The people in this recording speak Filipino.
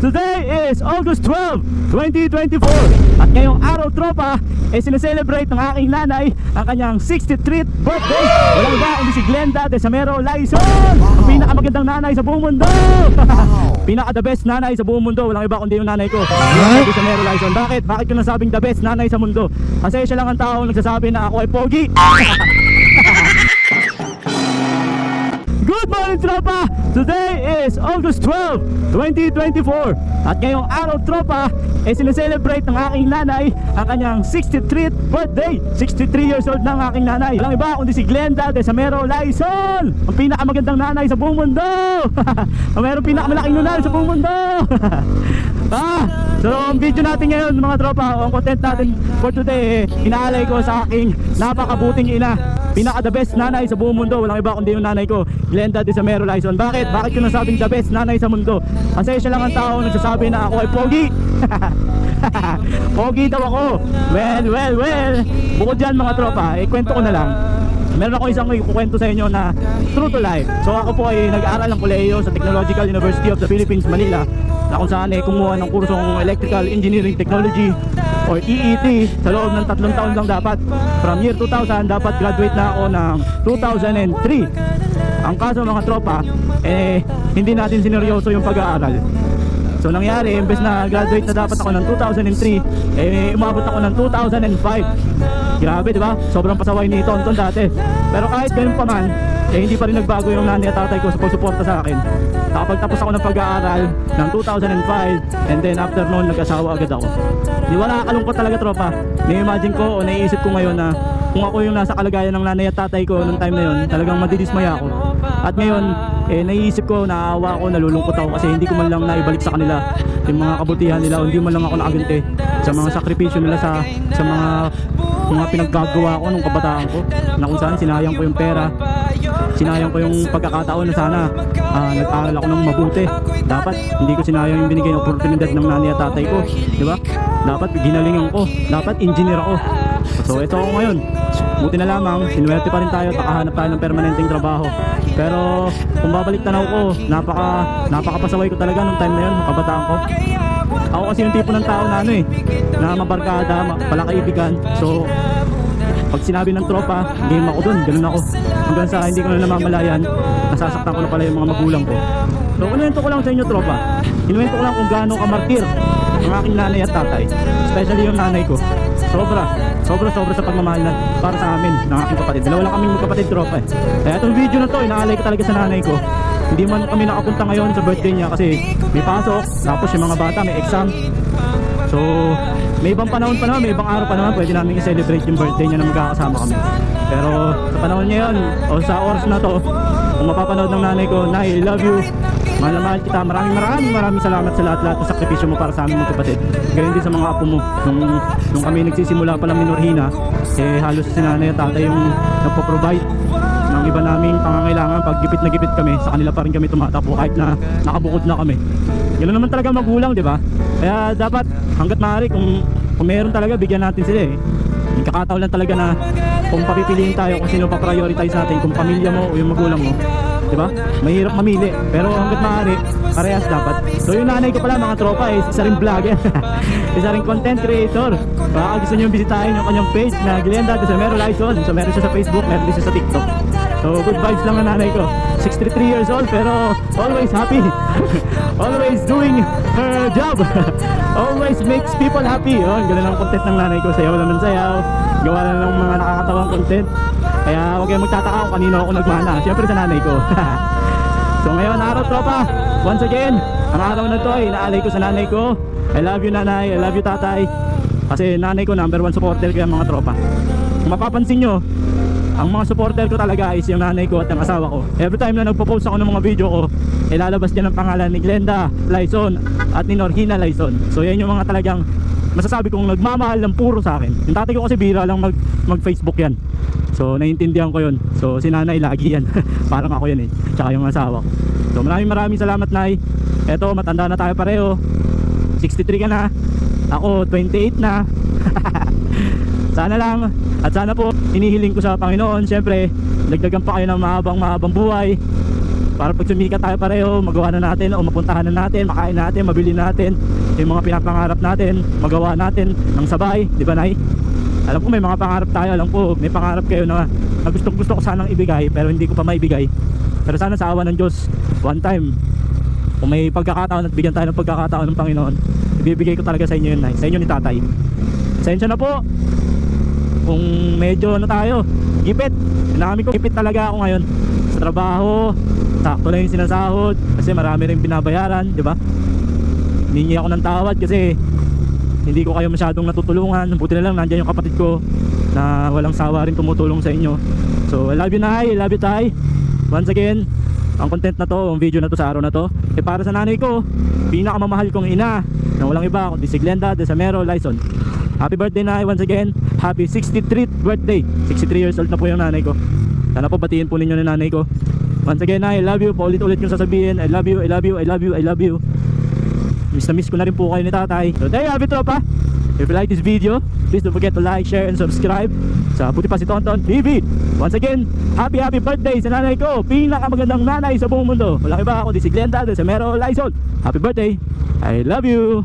Today is August 12, 2024 At ngayong araw tropa ay sineselebrate ng aking nanay ang kanyang 63th birthday. Walang iba hindi si Glenda de Samero Laison Ang pinakamagandang nanay sa buong mundo. Pinaka the best nanay sa buong mundo. Walang iba kundi yung nanay ko. Glenda de Samero Laison Bakit? Bakit ko nasabing the best nanay sa mundo? Kasi siya lang ang tao nagsasabi na ako ay pogi morning, tropa! Today is August 12, 2024 At ngayong araw, tropa, ay sineselebrate ng aking nanay ang kanyang 63th birthday. 63 years old na ang aking nanay. Walang iba kundi si Glenda de Samero Laison Ang pinakamagandang nanay sa buong mundo. Ang mayroong pinakamalaking nanay sa buong mundo. Ah, so ang video natin ngayon mga tropa, ang content natin for today, eh, inaalay ko sa aking napakabuting ina. Pinaka the best nanay sa buong mundo, walang iba kundi yung nanay ko, Glenda de Samero Laison. Bakit? Bakit ko nasabing the best nanay sa mundo? Kasi siya lang ang tao nagsasabi na ako ay pogi. pogi daw ako. Well, well, well. Bukod dyan mga tropa, eh kwento ko na lang meron ako isang ikukwento sa inyo na true to life. So ako po ay nag-aaral ng kolehiyo sa Technological University of the Philippines, Manila na kung saan ay kumuha ng kursong Electrical Engineering Technology or EET sa loob ng tatlong taon lang dapat. From year 2000, dapat graduate na ako ng 2003. Ang kaso mga tropa, eh hindi natin sineryoso yung pag-aaral. So nangyari, imbes na graduate na dapat ako ng 2003, eh umabot ako ng 2005. Grabe, di ba? Sobrang pasaway ni Tonton dati. Pero kahit ganun pa man, eh hindi pa rin nagbago yung nanay at tatay ko sa pagsuporta sa akin. Nakapagtapos ako ng pag-aaral ng 2005 and then after noon nag-asawa agad ako. Di wala kalungkot talaga tropa. Na-imagine ko o naiisip ko ngayon na kung ako yung nasa kalagayan ng nanay at tatay ko nung time na yun, talagang madidismaya ako. At ngayon, eh, naiisip ko, naawa ako, nalulungkot ako kasi hindi ko man lang naibalik sa kanila. Yung mga kabutihan nila hindi man lang ako nakaganti sa mga sakripisyo nila sa sa mga mga pinaggagawa ko nung kabataan ko na kung saan sinayang ko yung pera sinayang ko yung pagkakataon na sana ah, nag-aral ako ng mabuti. Dapat hindi ko sinayang yung binigay na oportunidad ng nanay at tatay ko di ba? Dapat ginalingan ko. Dapat engineer ako. So ito ako ngayon buti na lamang sinuwerte pa rin tayo at nakahanap tayo ng permanenteng trabaho pero kung babalik tanaw ko napaka napakapasaway ko talaga nung time na yun kabataan ko ako kasi yung tipo ng tao na ano eh na mabarkada, ma- palakaibigan so pag sinabi ng tropa, game ako dun, ganun ako. Hanggang sa hindi ko na namamalayan, nasasaktan ko na pala yung mga magulang ko. So, kinuwento ko lang sa inyo tropa. Kinuwento ko lang kung gaano kamartir ang aking nanay at tatay. Especially yung nanay ko. Sobra. Sobra sobra sa pagmamahal na para sa amin ng aking kapatid. Dalawa lang kaming magkapatid tropa eh. Kaya itong video na to, inaalay ko talaga sa nanay ko. Hindi man kami nakapunta ngayon sa birthday niya kasi may pasok, tapos yung mga bata may exam. So, may ibang panahon pa naman, may ibang araw pa naman, pwede namin i-celebrate yung birthday niya na magkakasama kami. Pero sa panahon niya yun, o sa oras na to, kung mapapanood ng nanay ko, Nay, I love you. Mahal kita. Maraming maraming maraming salamat sa lahat-lahat ng sakripisyo mo para sa aming magkapatid. Ganyan din sa mga apo mo. Nung, nung kami nagsisimula pa lang minorhina, eh halos si nanay at tatay yung nagpo-provide ng iba naming pangangailangan pag gipit na gipit kami sa kanila pa rin kami tumatakbo kahit na nakabukod na kami ganoon naman talaga magulang di ba kaya dapat hanggat maaari kung, kung meron talaga bigyan natin sila eh yung kakataon lang talaga na kung papipiliin tayo kung sino pa prioritize natin kung pamilya mo o yung magulang mo di ba mahirap mamili pero hanggat maaari parehas dapat. So yung nanay ko pala mga tropa is isa rin vlogger. Isa rin content creator. Baka gusto nyo bisitahin yung kanyang page na Glenda de Samero Lison so meron siya sa Facebook meron din siya sa TikTok. So good vibes lang ang nanay ko. 63 years old pero always happy. Always doing her job. Always makes people happy. Oh, Ganun ang content ng nanay ko. Sayaw lang ng sayaw. Gawa lang ng mga nakakatawang content Kaya huwag kayong magtataka kung kanino ako nagmana Siyempre sa nanay ko So ngayon araw tropa Once again Ang araw na to ay inaalay ko sa nanay ko I love you nanay I love you tatay Kasi nanay ko number one supporter kaya mga tropa Kung mapapansin nyo ang mga supporter ko talaga is yung nanay ko at yung asawa ko. Every time na nagpo-post ako ng mga video ko, ilalabas niya ng pangalan ni Glenda Laison at ni Norhina Laison. So yan yung mga talagang masasabi kong nagmamahal ng puro sa akin. Yung tatay ko kasi bira lang mag, mag-Facebook yan. So naiintindihan ko yun. So si nanay lagi yan. Parang ako yan eh. Tsaka yung asawa ko. So maraming maraming salamat Nay. Eto matanda na tayo pareho. 63 ka na. Ako 28 na. sana lang at sana po inihiling ko sa Panginoon syempre dagdagan pa kayo ng mahabang mahabang buhay Para pag sumikat tayo pareho, magawa na natin o mapuntahan na natin, makain natin, mabili natin yung mga pinapangarap natin, magawa natin ng sabay, di ba Nay? Alam ko may mga pangarap tayo, alam ko may pangarap kayo na, na gustong gusto ko sanang ibigay pero hindi ko pa maibigay. Pero sana sa awa ng Diyos, one time, kung may pagkakataon at bigyan tayo ng pagkakataon ng Panginoon, ibibigay ko talaga sa inyo yun. Sa inyo ni Tatay. Sensya na po. Kung medyo ano tayo, gipit. Sinabi ko, gipit talaga ako ngayon. Sa trabaho, sakto lang yung sinasahod. Kasi marami rin binabayaran, di ba? Hiningi ako ng tawad kasi hindi ko kayo masyadong natutulungan. Buti na lang nandiyan yung kapatid ko na walang sawa rin tumutulong sa inyo. So, I love you, Nay. I love you, Tay. Once again, ang content na to, ang video na to sa araw na to, eh para sa nanay ko, pinakamamahal kong ina, na walang iba kundi si Glenda de Samero Lyson. Happy birthday na once again. Happy 63th birthday. 63 years old na po yung nanay ko. Sana po batiin po ninyo ng nanay ko. Once again, I love you. Paulit-ulit yung sasabihin. I love you, I love you, I love you, I love you. Miss na miss ko na rin po kayo ni tatay. So there you have it, tropa. If you like this video, please don't forget to like, share, and subscribe sa Puti Pa si Tonton TV. Once again, happy happy birthday sa nanay ko. Pinakamagandang nanay sa buong mundo. Walang iba ako, di si Glenda de Samero Lyson. Happy birthday. I love you.